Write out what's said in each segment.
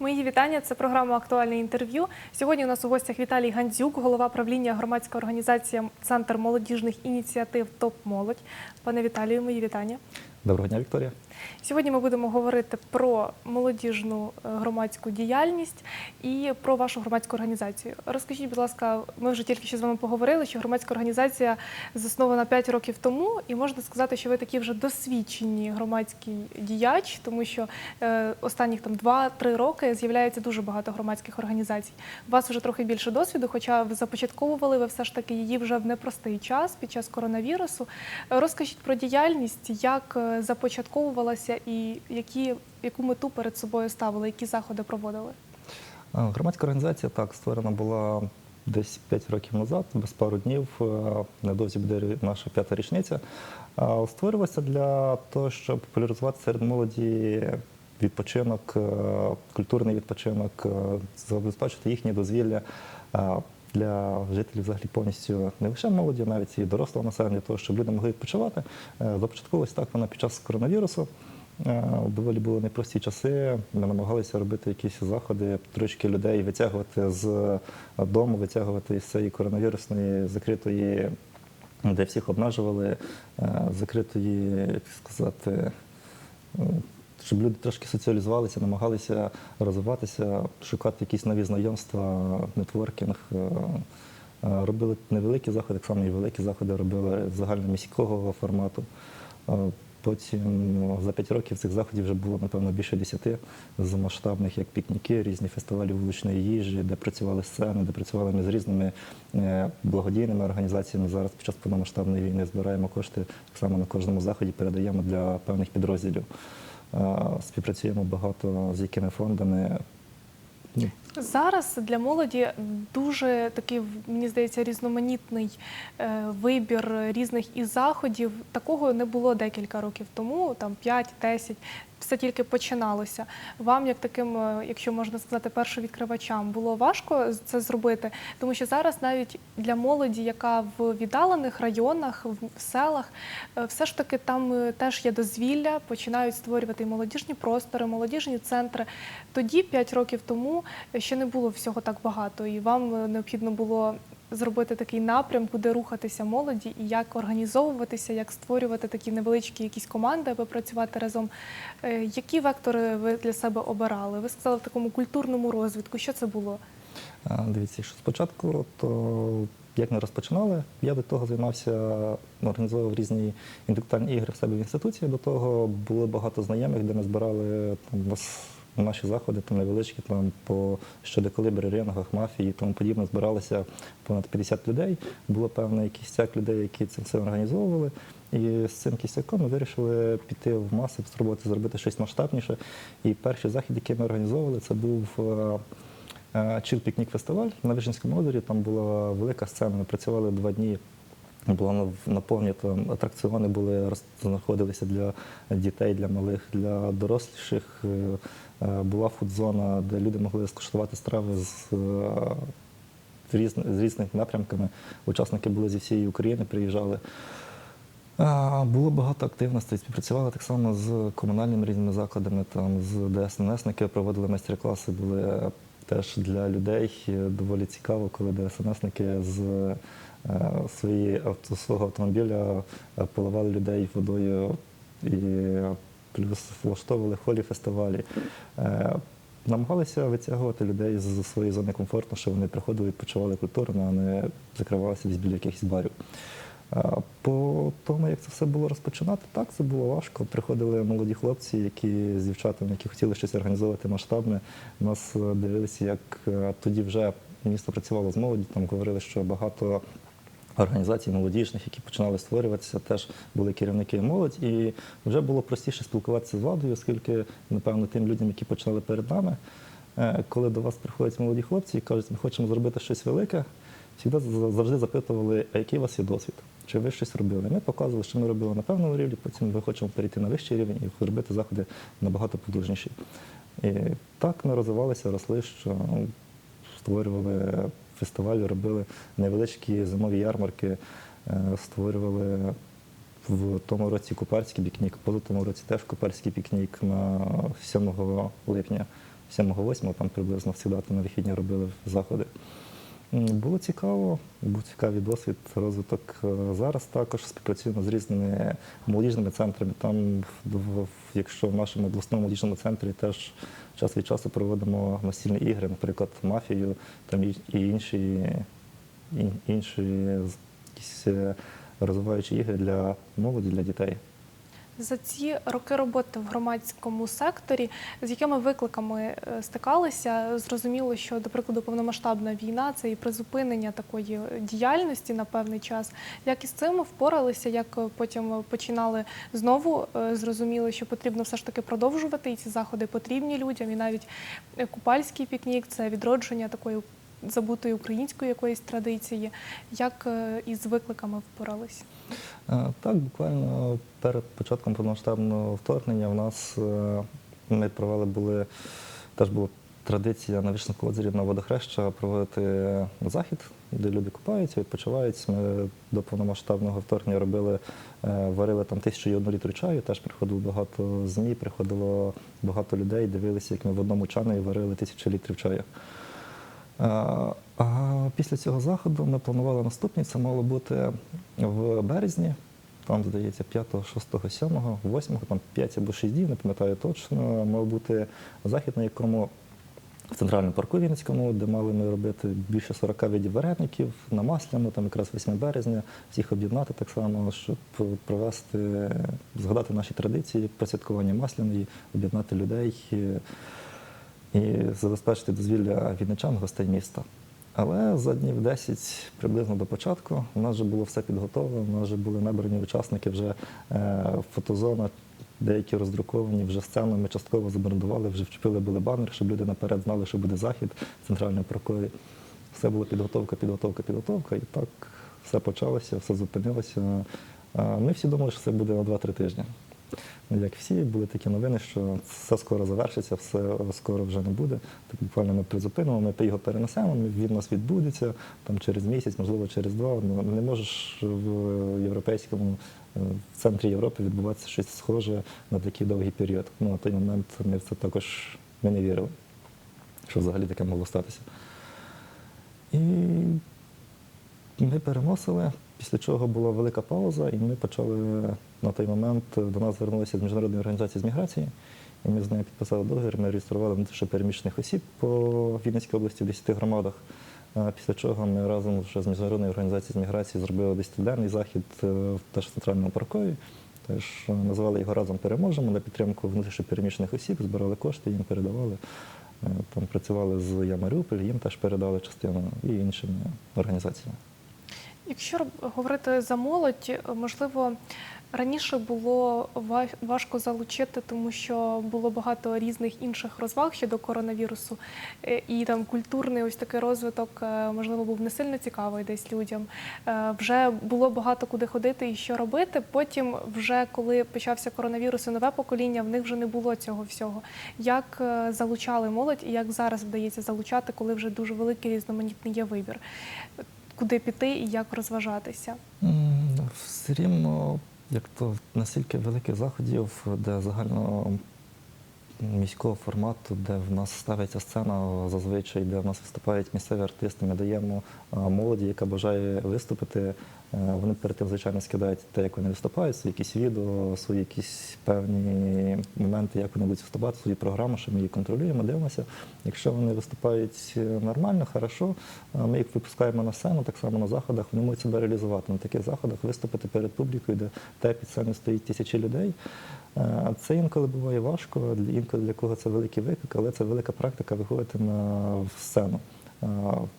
Мої вітання. Це програма Актуальне інтерв'ю. Сьогодні у нас у гостях Віталій Гандзюк, голова правління громадська організація Центр молодіжних ініціатив ТОП Молодь. Пане Віталію, мої вітання. Доброго дня, Вікторія. Сьогодні ми будемо говорити про молодіжну е, громадську діяльність і про вашу громадську організацію. Розкажіть, будь ласка, ми вже тільки що з вами поговорили, що громадська організація заснована 5 років тому, і можна сказати, що ви такі вже досвідчені громадський діяч, тому що е, останніх там 2-3 роки з'являється дуже багато громадських організацій. У вас вже трохи більше досвіду, хоча ви започатковували ви все ж таки її вже в непростий час під час коронавірусу. Розкажіть про діяльність, як е, започатковувалася і які, яку мету перед собою ставили, які заходи проводили? Громадська організація так створена була десь 5 років назад, без пару днів. Е, Невдовзі буде наша п'ята річниця. А, Створювалася для того, щоб популяризувати серед молоді відпочинок, е, культурний відпочинок, е, забезпечити їхнє дозвілля. е, Для жителів взагалі повністю не лише молоді, навіть і дорослого населення, того, щоб люди могли відпочивати. Е, так вона під час коронавірусу. Е, Доволі були непрості часи. Ми намагалися робити якісь заходи, трошки людей витягувати з дому, витягувати з цієї коронавірусної закритої, де всіх обмежували, е, закритої, як сказати, е, щоб люди трошки соціалізувалися, намагалися розвиватися, шукати якісь нові знайомства, нетворкінг. Робили невеликі заходи, так само і великі заходи робили загальноміського формату. Потім ну, за 5 років цих заходів вже було, напевно, більше 10 з масштабних, як пікніки, різні фестивалі вуличної їжі, де працювали сцени, де працювали ми з різними е, благодійними організаціями. Зараз під час повномасштабної війни збираємо кошти так само на кожному заході, передаємо для певних підрозділів. Е, Співпрацюємо багато з якими фондами. Зараз для молоді дуже такий, мені здається, різноманітний е, вибір різних і заходів. Такого не було декілька років тому, там 5-10. Все тільки починалося. Вам, як таким, е, якщо можна сказати, першовідкривачам, було важко це зробити, тому що зараз навіть для молоді, яка в віддалених районах, в селах, е, все ж таки там теж є дозвілля, починають створювати молодіжні простори, молодіжні центри. Тоді, 5 років тому, ще не було всього так багато, і вам е, необхідно було зробити такий напрям, куди рухатися молоді, і як організовуватися, як створювати такі невеличкі якісь команди, аби працювати разом. Е, Які вектори ви для себе обирали? Ви сказали в такому культурному розвитку. Що це було? Дивіться, що спочатку, то як ми розпочинали, я до того займався, організовував різні інтелектуальні ігри в себе в інституції. До того було багато знайомих, де ми збирали там, наші заходи там невеличкі, там по щодо колибри, рингах, мафії і тому подібне. Збиралися понад 50 людей. Було певний кістяк людей, які це все організовували. І з цим кістяком ми вирішили піти в маси, спробувати зробити щось масштабніше. І перший захід, який ми організовували, це був. е, Чил пікнік фестиваль на Вижницькому озері. Там була велика сцена. Ми працювали два дні. Наповнена там атракціони були знаходилися для дітей, для малих, для доросліших. Е, е, Була фудзона, де люди могли скуштувати страви з, е, з різних напрямками. Учасники були зі всієї України, приїжджали. Було багато активностей. Співпрацювали так само з комунальними різними закладами, там з ДСНСники проводили майстер-класи, були теж для людей доволі цікаво, коли ДСНСники з свої авто, свого автомобіля е, поливали людей водою і плюс влаштовували холі фестивалі. Е, Намагалися витягувати людей з своєї зони комфорту, щоб вони приходили, відпочивали культурно, а не закривалися десь біля якихось барів. По тому, як це все було розпочинати, так це було важко. Приходили молоді хлопці, які з дівчатами, які хотіли щось організовувати масштабне. Нас е, дивилися, як е, тоді вже місто працювало з молоді. Там говорили, що багато організацій молодіжних, які починали створюватися, теж були керівники молодь, і вже було простіше спілкуватися з владою, оскільки, напевно, тим людям, які починали перед нами, е, коли до вас приходять молоді хлопці і кажуть, ми хочемо зробити щось велике, завжди, запитували, а який у вас є досвід? Чи ви щось робили? Ми показували, що ми робили на певному рівні, потім ми хочемо перейти на вищий рівень і робити заходи набагато потужніші. І так ми розвивалися, росли, що створювали фестивалі, робили невеличкі зимові ярмарки, е, створювали в тому році купальський пікнік, поза тому році теж купальський пікнік на 7 липня. 7-8, там приблизно завжди на вихідні робили заходи. Було цікаво, був цікавий досвід, розвиток. Е, Зараз також співпрацюємо з різними молодіжними центрами. Там, якщо в нашому обласному молодіжному центрі теж час від часу проводимо настільні ігри, наприклад, мафію там і інші, інші якісь е, розвиваючі ігри для молоді, для дітей. За ці роки роботи в громадському секторі, з якими викликами е, стикалися? Зрозуміло, що, до прикладу, повномасштабна війна це і призупинення такої діяльності на певний час. Як із цим впоралися? Як е, потім починали знову? е, Зрозуміли, що потрібно все ж таки продовжувати, і ці заходи потрібні людям, і навіть купальський пікнік це відродження такої забутої української якоїсь традиції. Як із викликами впоралися? Е, Так, буквально перед початком повномасштабного вторгнення в нас е, ми провели були теж була традиція на Вишневому озері на водохреща проводити захід, де люди купаються, відпочивають. Ми до повномасштабного вторгнення робили, е, варили там тисячу і одну літру чаю. Теж приходило багато змі, приходило багато людей, дивилися, як ми в одному чані варили тисячу літрів чаю. А, після цього заходу ми планували наступний. Це мало бути в березні. Там, здається, 5, 6, 7, 8, там 5 або 6 днів, не пам'ятаю точно. Мав бути захід, на якому в центральному парку Вінницькому, де мали ми робити більше 40 видів вареників на масляну, там якраз 8 березня, всіх об'єднати так само, щоб провести, згадати наші традиції, присвяткування масляної, об'єднати людей і забезпечити дозвілля вінничан, гостей міста. Але за днів 10 приблизно до початку у нас вже було все підготовлено, у нас вже були набрані учасники, вже е, фотозона, деякі роздруковані, вже сцену ми частково забрендували, вже вчепили були банери, щоб люди наперед знали, що буде захід в центральному паркові. Все було підготовка, підготовка, підготовка, і так все почалося, все зупинилося. А Ми всі думали, що це буде на 2-3 тижні. Ну, Як всі, були такі новини, що все скоро завершиться, все скоро вже не буде. Так буквально ми призупинимо, ми його перенесемо, він у нас відбудеться там через місяць, можливо, через два. Ну, Не можеш в європейському е, в центрі Європи відбуватися щось схоже на такий довгий період. Ну, на той момент ми в це також ми не вірили, що взагалі таке могло статися. І ми переносили, після чого була велика пауза, і ми почали на той момент до нас звернулися з міжнародної організації з міграції, і ми з нею підписали договір. Ми реєстрували внутрішньопереміщених осіб по Вінницькій області в 10 громадах. Після чого ми разом вже з міжнародною організацією з міграції зробили 10-денний захід е, теж в центральному паркові. Теж е, назвали його разом переможемо на підтримку внутрішньопереміщених осіб, збирали кошти, їм передавали. Е, Там працювали з Я Маріуполь, їм теж передали частину і іншими організаціями. Якщо говорити за молодь, е, можливо, раніше було важко залучити, тому що було багато різних інших розваг щодо коронавірусу, Е, і там культурний ось такий розвиток, е, можливо, був не сильно цікавий десь людям. Вже було багато куди ходити і що робити. Потім, вже коли почався коронавірус і нове покоління, в них вже не було цього всього. Як залучали молодь і як зараз вдається залучати, коли вже дуже великий різноманітний є вибір? Куди піти і як розважатися? М, Все рівно, як то настільки великих заходів, де загально міського формату, де в нас ставиться сцена зазвичай, де в нас виступають місцеві артисти, ми даємо молоді, яка бажає виступити. Е, Вони перед тим, звичайно, скидають те, як вони виступають, свої якісь відео, свої якісь певні моменти, як вони будуть виступати, свої програми, що ми її контролюємо, дивимося. Якщо вони виступають е, нормально, хорошо, ми їх випускаємо на сцену, так само на заходах, вони можуть себе реалізувати. На таких заходах виступити перед публікою, де те під сценою стоїть тисячі людей. Е, Це інколи буває важко, інколи для кого це великий виклик, але це велика практика виходити на сцену.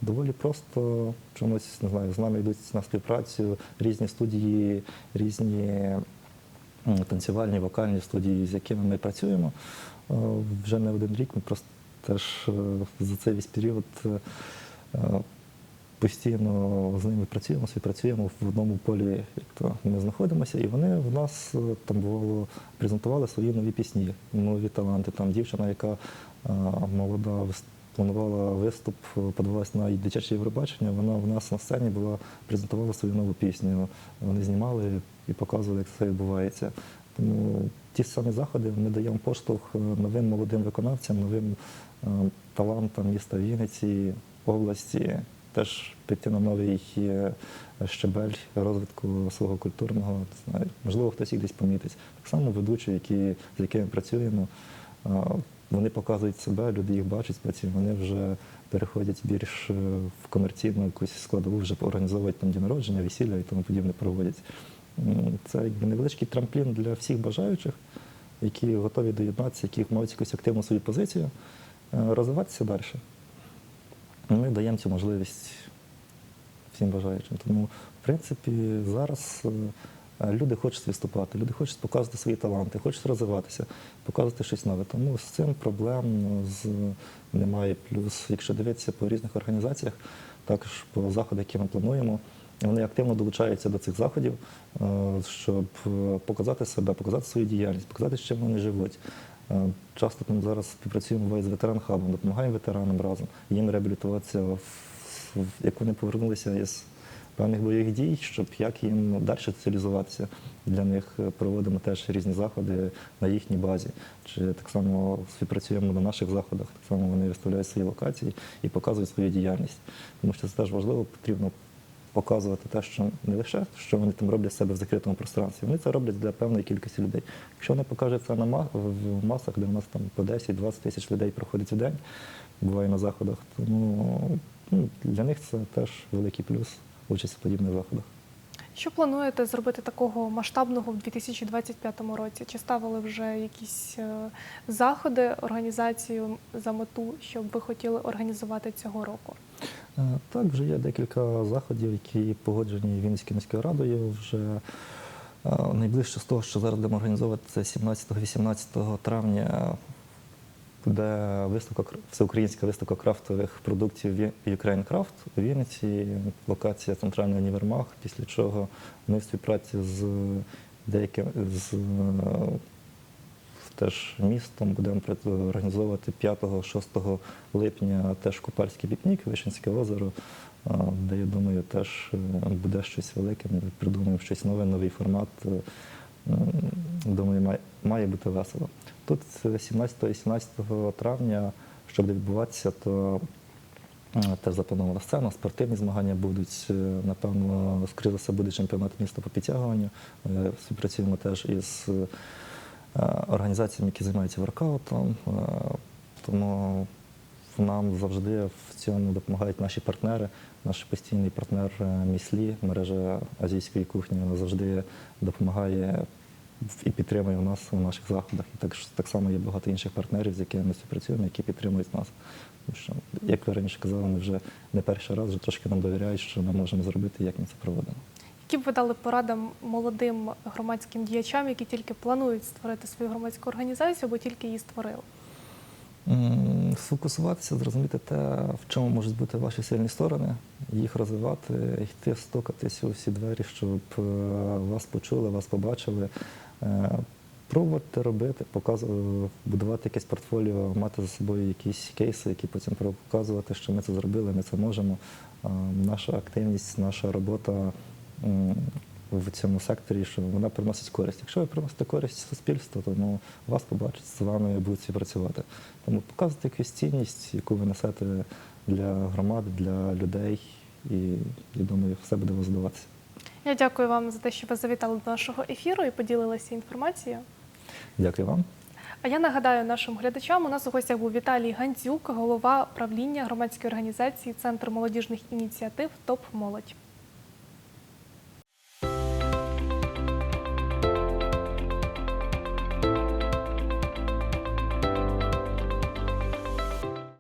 Доволі просто чомусь не знаю, з нами йдуть на співпрацю різні студії, різні танцювальні, вокальні студії, з якими ми працюємо. Вже не один рік ми просто теж е, за цей весь період е, постійно з ними працюємо, співпрацюємо в одному полі, як то ми знаходимося, і вони в нас е, там бувало презентували свої нові пісні, нові таланти. Там дівчина, яка молода планувала виступ, е, подавалась на дитяче Євробачення. Вона в нас на сцені була презентувала свою нову пісню. Вони знімали і показували, як це відбувається. Тому ті самі заходи ми даємо поштовх е, новим молодим виконавцям, новим е, талантам міста Вінниці, області, теж піти на новий щебель розвитку свого культурного. можливо, хтось їх десь помітить. Так само ведучі, які, з якими працюємо, вони показують себе, люди їх бачать, працюють, вони вже переходять більш е, в комерційну якусь складову, вже організовують там дні народження, весілля і тому подібне проводять. Це якби невеличкий трамплін для всіх бажаючих, які готові доєднатися, які мають якусь активну свою позицію, е, розвиватися далі. Ми даємо цю можливість всім бажаючим. Тому, в принципі, зараз е, люди хочуть виступати, люди хочуть показувати свої таланти, хочуть розвиватися, показувати щось нове. Тому з цим проблем з, немає. Плюс, якщо дивитися по різних організаціях, також по заходах, які ми плануємо, вони активно долучаються до цих заходів, е, щоб е, показати себе, показати свою діяльність, показати, з чим вони живуть. Е, Часто там зараз співпрацюємо з ветеран хабом, допомагаємо ветеранам разом, їм реабілітуватися, як вони повернулися із певних бойових дій, щоб як їм далі соціалізуватися. Для них е, проводимо теж різні заходи на їхній базі. Чи так само співпрацюємо на наших заходах, так само вони виставляють свої локації і показують свою діяльність. Тому що це теж важливо, потрібно показувати те, що не лише що вони там роблять себе в закритому пространстві. Вони це роблять для певної кількості людей. Якщо вони покажуть це на ма- в масах, де у нас там по 10-20 тисяч людей проходить в день, буває на заходах, тому ну, для них це теж великий плюс участь в подібних заходах. Що плануєте зробити такого масштабного в 2025 році? Чи ставили вже якісь е, заходи, організацію за мету, що ви хотіли організувати цього року? Е, Так, вже є декілька заходів, які погоджені Вінницькою міською радою. Вже е, найближче з того, що зараз будемо організовувати, це 17-18 травня буде виставка кр- всеукраїнська виставка крафтових продуктів Ukraine Craft у Вінниці, локація центральний універмаг, після чого ми в співпраці з деяким з е, теж містом будемо організовувати 5-6 липня теж купальський пікнік, Вишинське озеро, де я думаю, теж е, буде щось велике. Ми придумаємо щось нове, новий формат. Е, Думаю, має, бути весело. Тут 17-18 травня, що буде відбуватися, то е, теж запланована сцена, спортивні змагання будуть. Е, Напевно, скоріше за буде чемпіонат міста по підтягуванню. Е, Співпрацюємо теж із е, організаціями, які займаються воркаутом. Тому нам завжди в цьому допомагають наші партнери. Наш постійний партнер Міслі, мережа азійської кухні, вона завжди допомагає і підтримує нас у наших заходах. І так, так само є багато інших партнерів, з якими ми співпрацюємо, які підтримують нас. Тому що, як ви раніше казали, ми вже не перший раз, вже трошки нам довіряють, що ми можемо зробити як ми це проводимо. Які б ви дали поради молодим громадським діячам, які тільки планують створити свою громадську організацію або тільки її створили? Сфокусуватися, зрозуміти те, в чому можуть бути ваші сильні сторони, їх розвивати, йти стукатись у всі двері, щоб е, вас почули, вас побачили. Е, Пробувати робити, показувати, будувати якесь портфоліо, мати за собою якісь кейси, які потім показувати, що ми це зробили, ми це можемо. Е, Наша активність, наша робота в цьому секторі, що вона приносить користь. Якщо ви приносите користь суспільству, то ну, вас побачать, з вами будуть співпрацювати. Тому показуйте якусь цінність, яку ви несете для громади, для людей, і я думаю, все буде вас здаватися. Я дякую вам за те, що ви завітали до нашого ефіру і поділилися інформацією. Дякую вам. А я нагадаю нашим глядачам, у нас у гостях був Віталій Гандзюк, голова правління громадської організації Центр молодіжних ініціатив ТОП Молодь.